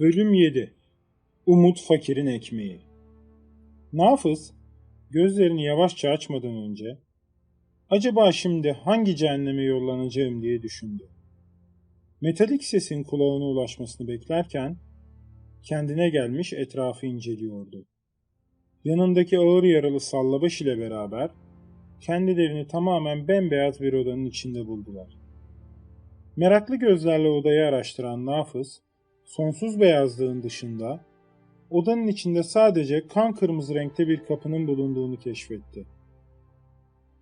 Bölüm 7 Umut Fakir'in Ekmeği Nafız, gözlerini yavaşça açmadan önce, acaba şimdi hangi cehenneme yollanacağım diye düşündü. Metalik sesin kulağına ulaşmasını beklerken, kendine gelmiş etrafı inceliyordu. Yanındaki ağır yaralı sallabaş ile beraber, kendilerini tamamen bembeyaz bir odanın içinde buldular. Meraklı gözlerle odayı araştıran Nafız, sonsuz beyazlığın dışında odanın içinde sadece kan kırmızı renkte bir kapının bulunduğunu keşfetti.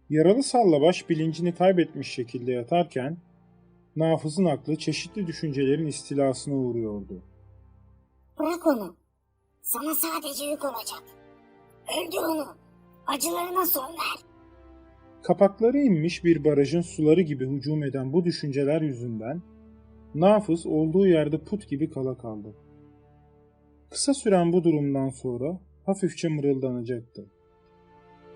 Yaralı sallabaş bilincini kaybetmiş şekilde yatarken Nafız'ın aklı çeşitli düşüncelerin istilasına uğruyordu. Bırak onu. Sana sadece yük olacak. Öldür onu. Acılarına son ver. Kapakları inmiş bir barajın suları gibi hücum eden bu düşünceler yüzünden Nafız olduğu yerde put gibi kala kaldı. Kısa süren bu durumdan sonra hafifçe mırıldanacaktı.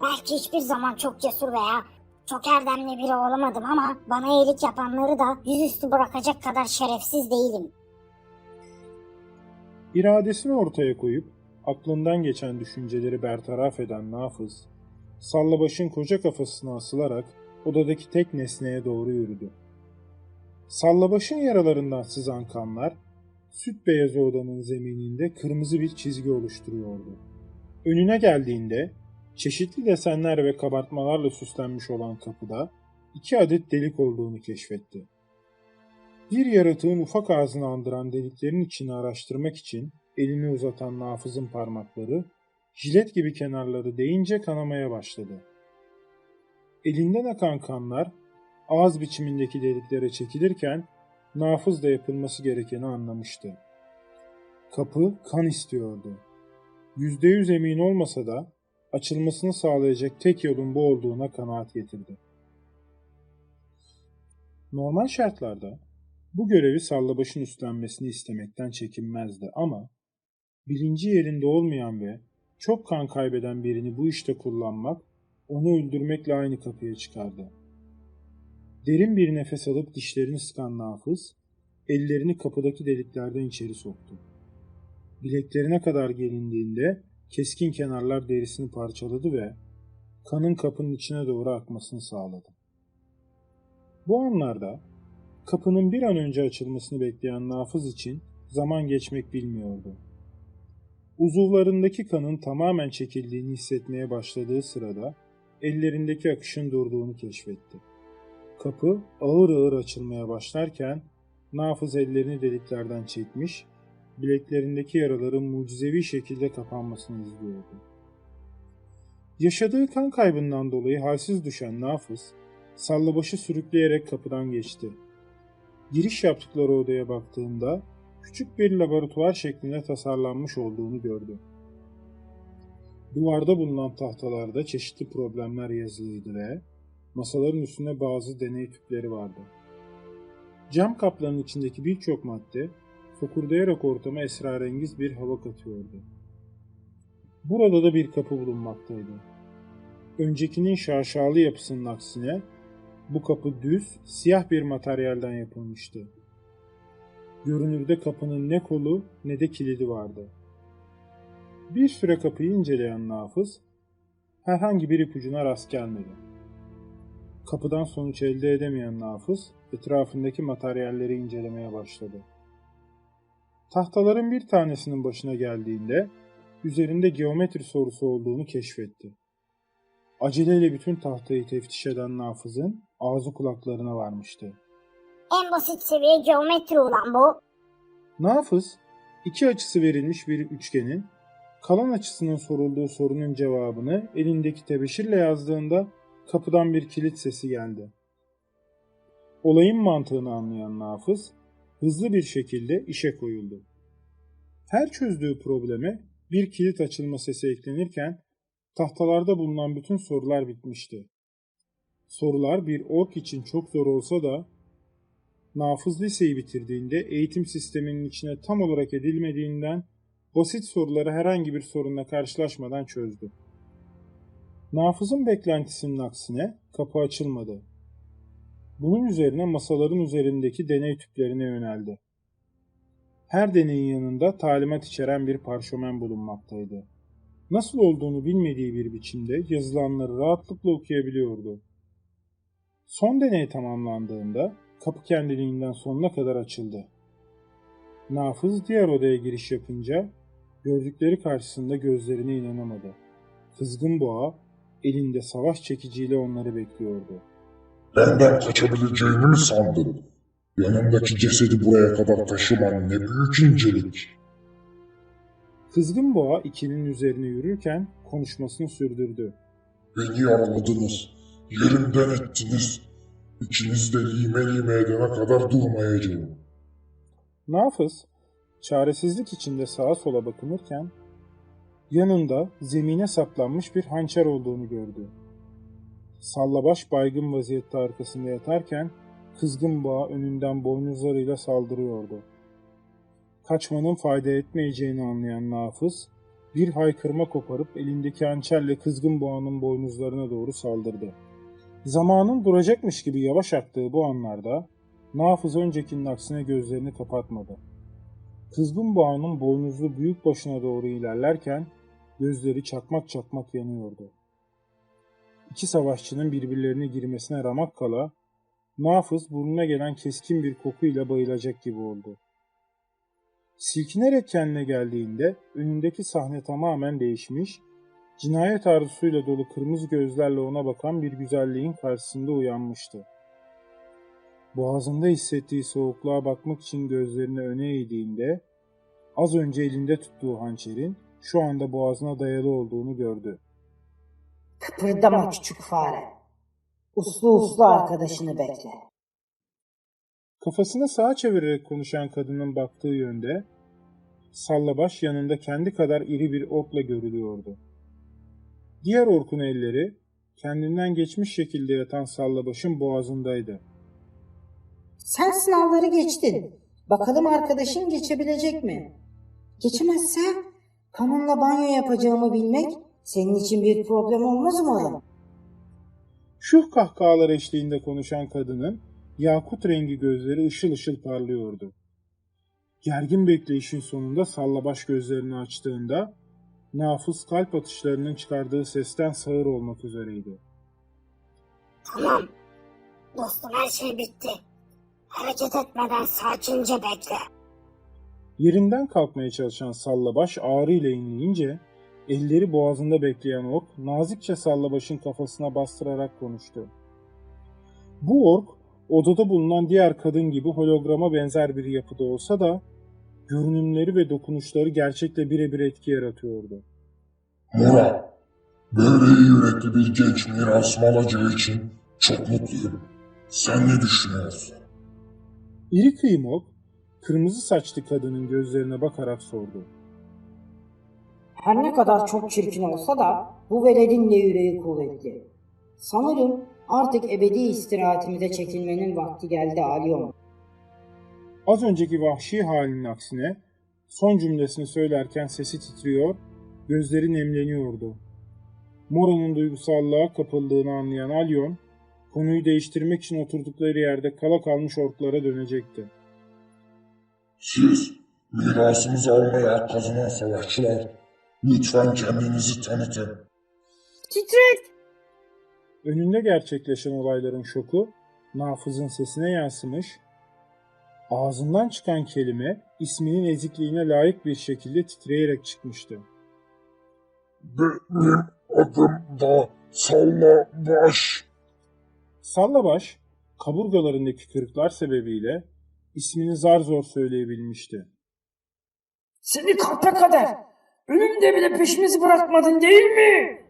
Belki hiçbir zaman çok cesur veya çok erdemli biri olamadım ama bana iyilik yapanları da yüzüstü bırakacak kadar şerefsiz değilim. İradesini ortaya koyup aklından geçen düşünceleri bertaraf eden Nafız, Sallabaş'ın koca kafasına asılarak odadaki tek nesneye doğru yürüdü. Sallabaş'ın yaralarından sızan kanlar, süt beyazı odanın zemininde kırmızı bir çizgi oluşturuyordu. Önüne geldiğinde, çeşitli desenler ve kabartmalarla süslenmiş olan kapıda iki adet delik olduğunu keşfetti. Bir yaratığın ufak ağzını andıran deliklerin içini araştırmak için elini uzatan nafızın parmakları, jilet gibi kenarları değince kanamaya başladı. Elinden akan kanlar ağız biçimindeki deliklere çekilirken nafız da yapılması gerekeni anlamıştı. Kapı kan istiyordu. Yüzde yüz emin olmasa da açılmasını sağlayacak tek yolun bu olduğuna kanaat getirdi. Normal şartlarda bu görevi sallabaşın üstlenmesini istemekten çekinmezdi ama bilinci yerinde olmayan ve çok kan kaybeden birini bu işte kullanmak onu öldürmekle aynı kapıya çıkardı. Derin bir nefes alıp dişlerini sıkan nafız, ellerini kapıdaki deliklerden içeri soktu. Bileklerine kadar gelindiğinde keskin kenarlar derisini parçaladı ve kanın kapının içine doğru akmasını sağladı. Bu anlarda kapının bir an önce açılmasını bekleyen nafız için zaman geçmek bilmiyordu. Uzuvlarındaki kanın tamamen çekildiğini hissetmeye başladığı sırada ellerindeki akışın durduğunu keşfetti. Kapı ağır ağır açılmaya başlarken Nafız ellerini deliklerden çekmiş, bileklerindeki yaraların mucizevi şekilde kapanmasını izliyordu. Yaşadığı kan kaybından dolayı halsiz düşen Nafız, sallabaşı sürükleyerek kapıdan geçti. Giriş yaptıkları odaya baktığında küçük bir laboratuvar şeklinde tasarlanmış olduğunu gördü. Duvarda bulunan tahtalarda çeşitli problemler yazılıydı ve masaların üstünde bazı deney tüpleri vardı. Cam kapların içindeki birçok madde fokurdayarak ortama esrarengiz bir hava katıyordu. Burada da bir kapı bulunmaktaydı. Öncekinin şaşalı yapısının aksine bu kapı düz, siyah bir materyalden yapılmıştı. Görünürde kapının ne kolu ne de kilidi vardı. Bir süre kapıyı inceleyen Nafız, herhangi bir ipucuna rast gelmedi. Kapıdan sonuç elde edemeyen Nafız, etrafındaki materyalleri incelemeye başladı. Tahtaların bir tanesinin başına geldiğinde, üzerinde geometri sorusu olduğunu keşfetti. Aceleyle bütün tahtayı teftiş eden Nafız'ın ağzı kulaklarına varmıştı. En basit seviye geometri olan bu. Nafız, iki açısı verilmiş bir üçgenin, kalan açısının sorulduğu sorunun cevabını elindeki tebeşirle yazdığında kapıdan bir kilit sesi geldi. Olayın mantığını anlayan Nafız, hızlı bir şekilde işe koyuldu. Her çözdüğü probleme bir kilit açılma sesi eklenirken tahtalarda bulunan bütün sorular bitmişti. Sorular bir ork için çok zor olsa da Nafız liseyi bitirdiğinde eğitim sisteminin içine tam olarak edilmediğinden basit soruları herhangi bir sorunla karşılaşmadan çözdü. Nafız'ın beklentisinin aksine kapı açılmadı. Bunun üzerine masaların üzerindeki deney tüplerine yöneldi. Her deneyin yanında talimat içeren bir parşömen bulunmaktaydı. Nasıl olduğunu bilmediği bir biçimde yazılanları rahatlıkla okuyabiliyordu. Son deney tamamlandığında kapı kendiliğinden sonuna kadar açıldı. Nafız diğer odaya giriş yapınca gördükleri karşısında gözlerine inanamadı. Kızgın boğa elinde savaş çekiciyle onları bekliyordu. Benden kaçabileceğini mi sandın? Yanımdaki cesedi buraya kadar taşıman ne büyük incelik. Kızgın boğa ikilinin üzerine yürürken konuşmasını sürdürdü. Beni yaraladınız, yerimden ettiniz. İkiniz de lime lime edene kadar durmayacağım. Nafız çaresizlik içinde sağa sola bakınırken yanında zemine saplanmış bir hançer olduğunu gördü. Sallabaş baygın vaziyette arkasında yatarken kızgın boğa önünden boynuzlarıyla saldırıyordu. Kaçmanın fayda etmeyeceğini anlayan Nafız bir haykırma koparıp elindeki hançerle kızgın boğanın boynuzlarına doğru saldırdı. Zamanın duracakmış gibi yavaş aktığı bu anlarda Nafız öncekinin aksine gözlerini kapatmadı. Kızgın boğanın boynuzlu büyük başına doğru ilerlerken gözleri çakmak çakmak yanıyordu. İki savaşçının birbirlerine girmesine ramak kala Nafız burnuna gelen keskin bir kokuyla bayılacak gibi oldu. Silkinerek kendine geldiğinde önündeki sahne tamamen değişmiş, cinayet arzusuyla dolu kırmızı gözlerle ona bakan bir güzelliğin karşısında uyanmıştı. Boğazında hissettiği soğukluğa bakmak için gözlerini öne eğdiğinde az önce elinde tuttuğu hançerin şu anda boğazına dayalı olduğunu gördü. Kıpırdama küçük fare. Uslu uslu arkadaşını bekle. Kafasını sağa çevirerek konuşan kadının baktığı yönde sallabaş yanında kendi kadar iri bir orkla görülüyordu. Diğer orkun elleri kendinden geçmiş şekilde yatan sallabaşın boğazındaydı. Sen sınavları geçtin. Bakalım arkadaşın geçebilecek mi? Geçemezse kanunla banyo yapacağımı bilmek senin için bir problem olmaz umarım. Şuh kahkahalar eşliğinde konuşan kadının yakut rengi gözleri ışıl ışıl parlıyordu. Gergin bekleyişin sonunda sallabaş gözlerini açtığında nafız kalp atışlarının çıkardığı sesten sağır olmak üzereydi. Tamam. Dostum her şey bitti. Hareket etmeden sakince bekle. Yerinden kalkmaya çalışan sallabaş ağrıyla inleyince elleri boğazında bekleyen ork nazikçe sallabaşın kafasına bastırarak konuştu. Bu ork odada bulunan diğer kadın gibi holograma benzer bir yapıda olsa da görünümleri ve dokunuşları gerçekle birebir etki yaratıyordu. Mora, böyle iyi yürekli bir genç mirasım alacağı için çok mutluyum. Sen ne düşünüyorsun? İri kıyım ork, kırmızı saçlı kadının gözlerine bakarak sordu. Her ne kadar çok çirkin olsa da bu veledin de yüreği kuvvetli. Sanırım artık ebedi istirahatimize çekilmenin vakti geldi Alyon. Az önceki vahşi halinin aksine son cümlesini söylerken sesi titriyor, gözleri nemleniyordu. Mora'nın duygusallığa kapıldığını anlayan Alyon, konuyu değiştirmek için oturdukları yerde kala kalmış orklara dönecekti. Siz, mirasımızı almaya kazanan savaşçılar, lütfen kendinizi tanıtın. Titrek! Önünde gerçekleşen olayların şoku Nafız'ın sesine yansımış, ağzından çıkan kelime isminin ezikliğine layık bir şekilde titreyerek çıkmıştı. Benim adım da Sallabaş. Sallabaş, kaburgalarındaki kırıklar sebebiyle ismini zar zor söyleyebilmişti. Seni kahpe kader! Önümde bile peşimizi bırakmadın değil mi?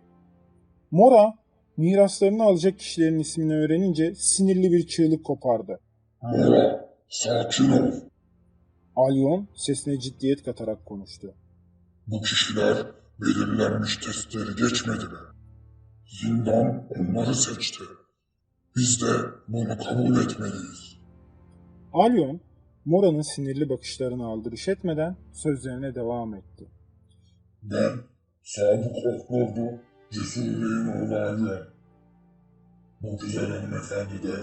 Mora, miraslarını alacak kişilerin ismini öğrenince sinirli bir çığlık kopardı. Mora, sakin ol. Alyon sesine ciddiyet katarak konuştu. Bu kişiler belirlenmiş testleri geçmedi mi? Zindan onları seçti. Biz de bunu kabul etmeliyiz. Alyon, Mora'nın sinirli bakışlarını aldırış etmeden sözlerine devam etti. Ben Sadık Orkordu, Cesur Bey'in oğlu Alyon. Bu güzel hanımefendi de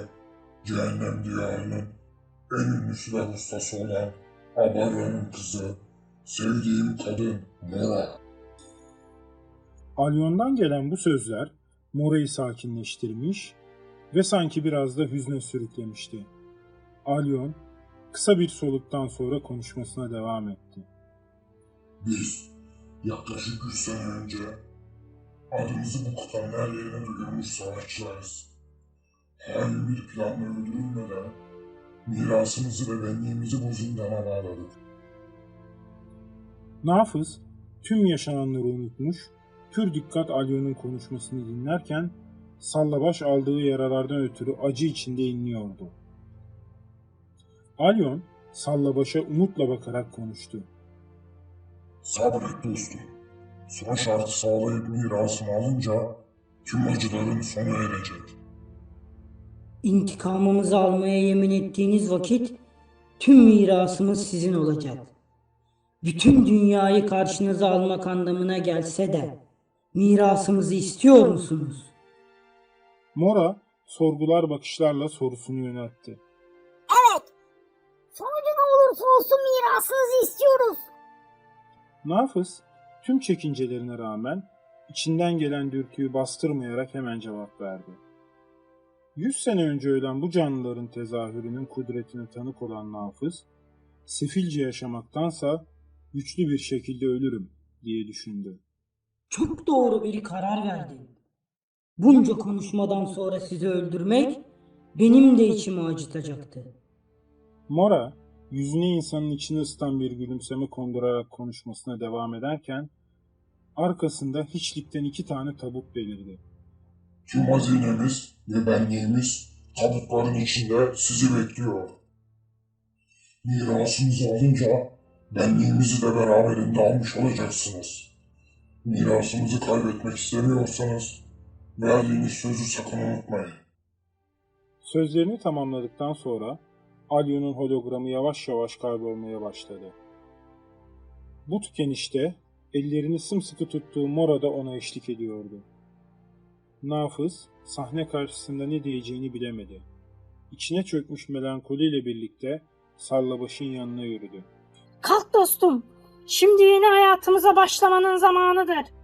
Cehennem Diyarı'nın en ünlü silah ustası olan Abaran'ın kızı, sevdiğim kadın Mora. Alyon'dan gelen bu sözler Mora'yı sakinleştirmiş ve sanki biraz da hüzne sürüklemişti. Alyon kısa bir soluktan sonra konuşmasına devam etti. Biz yaklaşık 100 sene önce adımızı bu kıtanın her yerine duyurmuş savaşçılarız. Hain bir planla öldürülmeden mirasımızı ve benliğimizi bu zindana bağladık. Nafız tüm yaşananları unutmuş, pür dikkat Alyon'un konuşmasını dinlerken sallabaş aldığı yaralardan ötürü acı içinde inliyordu. Alyon sallabaşa umutla bakarak konuştu. Sabret dostum. Son şartı sağlayıp mirasımı alınca tüm acıların sona erecek. İntikamımızı almaya yemin ettiğiniz vakit tüm mirasımız sizin olacak. Bütün dünyayı karşınıza almak anlamına gelse de mirasımızı istiyor musunuz? Mora sorgular bakışlarla sorusunu yöneltti. Olursa olsun mirasınızı istiyoruz. Nafız tüm çekincelerine rağmen içinden gelen dürtüyü bastırmayarak hemen cevap verdi. Yüz sene önce ölen bu canlıların tezahürünün kudretine tanık olan Nafız, sefilce yaşamaktansa güçlü bir şekilde ölürüm diye düşündü. Çok doğru bir karar verdin. Bunca konuşmadan sonra sizi öldürmek benim de içimi acıtacaktı. Mora, yüzüne insanın içini ısıtan bir gülümseme kondurarak konuşmasına devam ederken, arkasında hiçlikten iki tane tabut belirdi. Tüm hazinemiz ve benliğimiz tabutların içinde sizi bekliyor. Mirasımızı alınca benliğimizi de beraberinde almış olacaksınız. Mirasımızı kaybetmek istemiyorsanız verdiğiniz sözü sakın unutmayın. Sözlerini tamamladıktan sonra Alyon'un hologramı yavaş yavaş kaybolmaya başladı. Bu tükenişte ellerini sımsıkı tuttuğu Mora da ona eşlik ediyordu. Nafız sahne karşısında ne diyeceğini bilemedi. İçine çökmüş melankoliyle birlikte Sallabaş'ın yanına yürüdü. Kalk dostum. Şimdi yeni hayatımıza başlamanın zamanıdır.